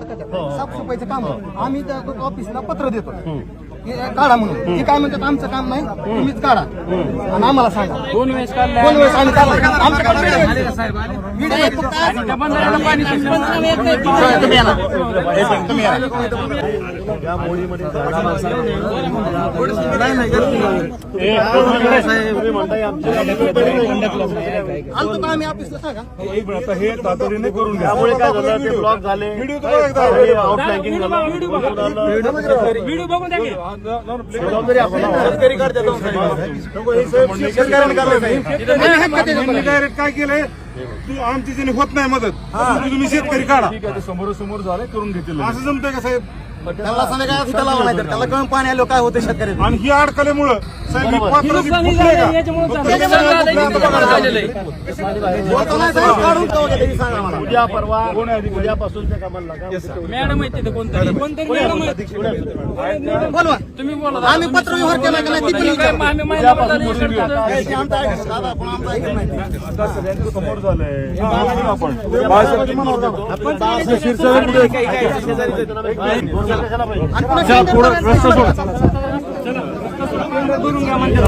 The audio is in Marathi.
अडकत साफसफाईचं काम आहे. आम्ही त्या ऑफिसला पत्र देतो. हे काढा म्हणून. हे काय म्हणतात आमचं काम नाही तुम्हीच काढा. आणि आम्हाला सांगा. दोन वेळेस. दोन वेळेस आम्ही. आमच्याकडे आहे. आहे, फक्त आज-. तुम्ही या ना. तुम्ही या. आलतो का आम्ही ऑफिसला सांगा. आता हे तातडीने करून घ्या. त्यामुळे काय झालं ते ब्लॉक झाले. व्हिडिओ. झालं. बघून द्या की. डायरेक्ट काय केलंय? तू आमची होत नाही मदत तुम्ही तुम्ही शेतकरी काढा समोर समोर झालं करून घेतील. असं जमतंय का साहेब? त्याला संध्याकाळ तिथं लावा नाही तर त्याला कळून पाणी आलं काय होतं शेतकरी आणि ही अडकल्यामुळं साहेब ही पात्र नुकसानी फुटलंय झालंय, का याच्यामुळे झालंय. झालंय, किती प्रमाणात झालेलं आहे. बोलतो नाही साहेब, काढून तो वगैरे हे सांगा मला उद्या परवा उद्यापासूनच्या कामाला लागा. मॅडम आहे तिथे कोणतरी कोणतरी मॅडम आहे. बोलवा तुम्ही बोला आम्ही पत्र व्यवहार केला का नाही ती पण काय विचारा. आम्ही महिनाभर झाले इकडे करतोय. काय ते आमचं ऐकत दादा पण आमचं ऐकत नाही आता सगळ्यांचं समोर झालंय आपण करून घ्या म्हणते.